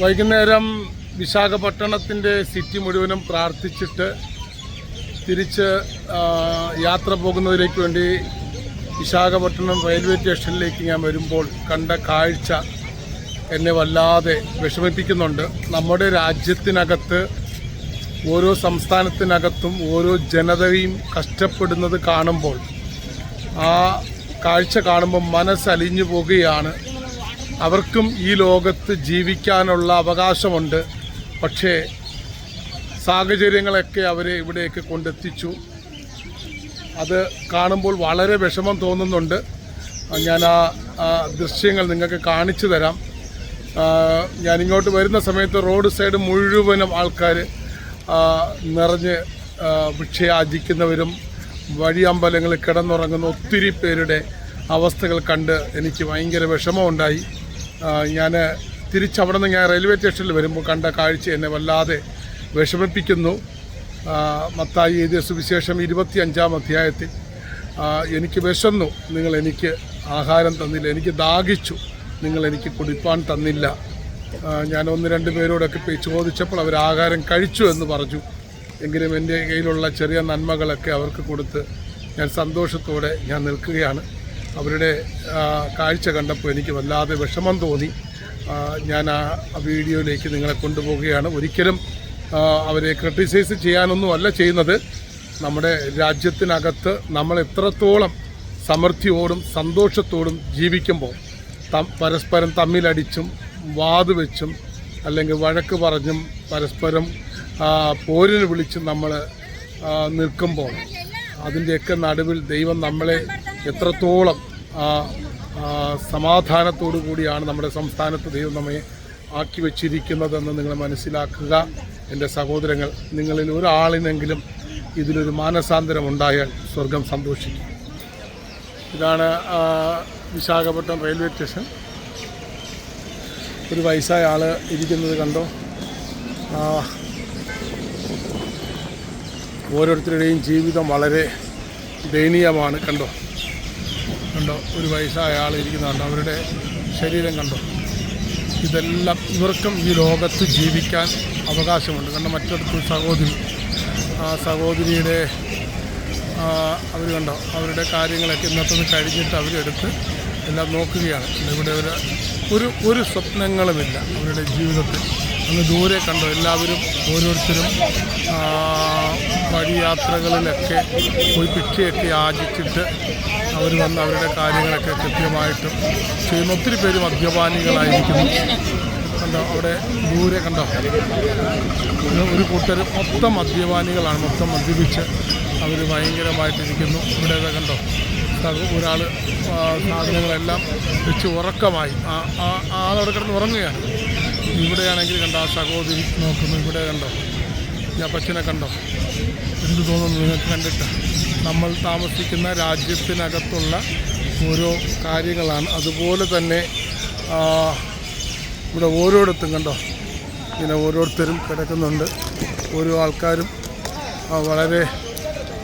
വൈകുന്നേരം വിശാഖപട്ടണത്തിന്റെ സിറ്റി മുഴുവനും പ്രാർത്ഥിച്ചിട്ട് തിരിച്ച് യാത്ര പോകുന്നതിലേക്ക് വേണ്ടി വിശാഖപട്ടണം റെയിൽവേ സ്റ്റേഷനിലേക്ക് ഞാൻ വരുമ്പോൾ കണ്ട കാഴ്ച എന്നെ വല്ലാതെ വിഷമിപ്പിക്കുന്നുണ്ട്. നമ്മുടെ രാജ്യത്തിനകത്ത് ഓരോ സംസ്ഥാനത്തിനകത്തും ഓരോ ജനതയും കഷ്ടപ്പെടുന്നത് കാണുമ്പോൾ ആ കാഴ്ച കാണുമ്പോൾ മനസ്സലിഞ്ഞു പോകുകയാണ്. അവർക്കും ഈ ലോകത്ത് ജീവിക്കാനുള്ള അവകാശമുണ്ട്. പക്ഷേ സാഹചര്യങ്ങളൊക്കെ അവരെ ഇവിടേക്ക് കൊണ്ടെത്തിച്ചു. അത് കാണുമ്പോൾ വളരെ വിഷമം തോന്നുന്നുണ്ട്. ഞാൻ ആ ദൃശ്യങ്ങൾ നിങ്ങൾക്ക് കാണിച്ചു തരാം. ഞാനിങ്ങോട്ട് വരുന്ന സമയത്ത് റോഡ് സൈഡ് മുഴുവനും ആൾക്കാർ നിറഞ്ഞ് ഭിക്ഷയാചിക്കുന്നവരും വഴിയമ്പലങ്ങളിൽ കിടന്നുറങ്ങുന്ന ഒത്തിരി പേരുടെ അവസ്ഥകൾ കണ്ട് എനിക്ക് ഭയങ്കര വിഷമമുണ്ടായി. ഞാൻ തിരിച്ചവിടെ നിന്ന് ഞാൻ റെയിൽവേ സ്റ്റേഷനിൽ വരുമ്പോൾ കണ്ട കാഴ്ച എന്നെ വല്ലാതെ വിഷമിപ്പിക്കുന്നു. മത്തായി എഴുതിയ സുവിശേഷം ഇരുപത്തി അഞ്ചാം അധ്യായത്തിൽ എനിക്ക് വിശന്നു നിങ്ങൾ എനിക്ക് ആഹാരം തന്നില്ല എനിക്ക് ദാഹിച്ചു നിങ്ങൾ എനിക്ക് കുടിപ്പാൻ തന്നില്ല. ഞാൻ ഒന്ന് രണ്ട് പേരോടൊക്കെ പോയി ചോദിച്ചപ്പോൾ അവർ ആഹാരം കഴിച്ചു എന്ന് പറഞ്ഞു. എങ്കിലും എന്റെ കയ്യിലുള്ള ചെറിയ നന്മകളൊക്കെ അവർക്ക് കൊടുത്ത് ഞാൻ സന്തോഷത്തോടെ ഞാൻ നിൽക്കുകയാണ്. അവരുടെ കാഴ്ച കണ്ടപ്പോൾ എനിക്ക് വല്ലാതെ വിഷമം തോന്നി. ഞാൻ ആ വീഡിയോയിലേക്ക് നിങ്ങളെ കൊണ്ടുപോവുകയാണ്. ഒരിക്കലും അവരെ ക്രിട്ടിസൈസ് ചെയ്യാനൊന്നും അല്ല ചെയ്യുന്നത്. നമ്മുടെ രാജ്യത്തിനകത്ത് നമ്മൾ എത്രത്തോളം സമൃദ്ധിയോടും സന്തോഷത്തോടും ജീവിക്കുമ്പോൾ പരസ്പരം തമ്മിലടിച്ചും വാത് വെച്ചും അല്ലെങ്കിൽ വഴക്ക് പറഞ്ഞും പരസ്പരം പോരിന് വിളിച്ചും നമ്മൾ നിൽക്കുമ്പോൾ അതിന്റെയൊക്കെ നടുവിൽ ദൈവം നമ്മളെ എത്രത്തോളം സമാധാനത്തോടു കൂടിയാണ് നമ്മുടെ സംസ്ഥാനത്ത് ദൈവം നമ്മെ ആക്കി വച്ചിരിക്കുന്നതെന്ന് നിങ്ങൾ മനസ്സിലാക്കുക. എന്റെ സഹോദരങ്ങൾ നിങ്ങളിൽ ഒരാളിനെങ്കിലും ഇതിലൊരു മാനസാന്തരം ഉണ്ടായാൽ സ്വർഗം സന്തോഷിക്കും. ഇതാണ് വിശാഖപട്ടണം റെയിൽവേ സ്റ്റേഷൻ. ഒരു വയസ്സായ ആൾ ഇരിക്കുന്നത് കണ്ടോ? ഓരോരുത്തരുടെയും ജീവിതം വളരെ ദയനീയമാണ് കണ്ടോ? കണ്ടോ? ഒരു വയസ്സായ ആൾ ഇരിക്കുന്നുണ്ട് അവരുടെ ശരീരം കണ്ടോ? ഇതെല്ലാം ഇവർക്കും ഈ ലോകത്ത് ജീവിക്കാൻ അവകാശമുണ്ട്. കണ്ടോ? മറ്റൊരു സഹോദരി. ആ സഹോദരിയുടെ അവർ കണ്ടോ? അവരുടെ കാര്യങ്ങളൊക്കെ ഇന്നത്തെ കഴിഞ്ഞിട്ട് അവരെടുത്ത് എല്ലാം നോക്കുകയാണ്. ഇവിടെ ഒരു ഒരു സ്വപ്നങ്ങളുമില്ല അവരുടെ ജീവിതത്തിൽ. അങ്ങ് ദൂരെ കണ്ടു. എല്ലാവരും ഓരോരുത്തരും വഴിയാത്രകളിലൊക്കെ പോയി ഭിക്ഷയൊക്കെ യാചിച്ചിട്ട് അവർ വന്ന് അവരുടെ കാര്യങ്ങളൊക്കെ കൃത്യമായിട്ടും ചെയ്യുന്ന. ഒത്തിരി പേര് മദ്യപാനികളായിരിക്കുന്നു. കണ്ടോ? അവിടെ ദൂരെ കണ്ടോ? ഒരു കൂട്ടർ മൊത്തം മദ്യപാനികളാണ് മൊത്തം മദ്യപിച്ച് അവർ ഭയങ്കരമായിട്ടിരിക്കുന്നു. ഇവിടെ കണ്ടോ? ഒരാൾ സാധനങ്ങളെല്ലാം വെച്ച് ഉറക്കമായി. ആ ആ ആളവിടെ കിടന്ന് ഉറങ്ങുകയാണ്. ഇവിടെയാണെങ്കിൽ കണ്ടോ ആ സഹോദരി നോക്കുന്നു ഇവിടെ കണ്ടോ? ഞാൻ അപ്പച്ചനെ കണ്ടോ? എന്ത് തോന്നുന്നു നിങ്ങൾക്ക് കണ്ടിട്ട്? നമ്മൾ താമസിക്കുന്ന രാജ്യത്തിനകത്തുള്ള ഓരോ കാര്യങ്ങളാണ്. അതുപോലെ തന്നെ ഇവിടെ ഓരോരുത്തും കണ്ടോ? ഇങ്ങനെ ഓരോരുത്തരും കിടക്കുന്നുണ്ട്. ഓരോ ആൾക്കാരും വളരെ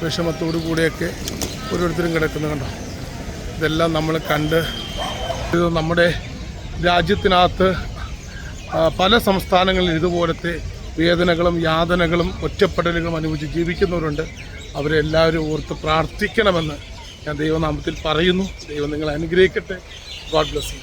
വിഷമത്തോടു കൂടിയൊക്കെ ഓരോരുത്തരും കിടക്കുന്നു കണ്ടോ? ഇതെല്ലാം നമ്മൾ കണ്ട് ഇത് നമ്മുടെ രാജ്യത്തിനകത്ത് പല സംസ്ഥാനങ്ങളിൽ ഇതുപോലത്തെ വേദനകളും യാതനകളും ഒറ്റപ്പെടലുകളും അനുഭവിച്ച് ജീവിക്കുന്നവരുണ്ട്. അവരെല്ലാവരും ഓർത്ത് പ്രാർത്ഥിക്കണമെന്ന് ഞാൻ ദൈവനാമത്തിൽ പറയുന്നു. ദൈവം നിങ്ങളെ അനുഗ്രഹിക്കട്ടെ. God bless you.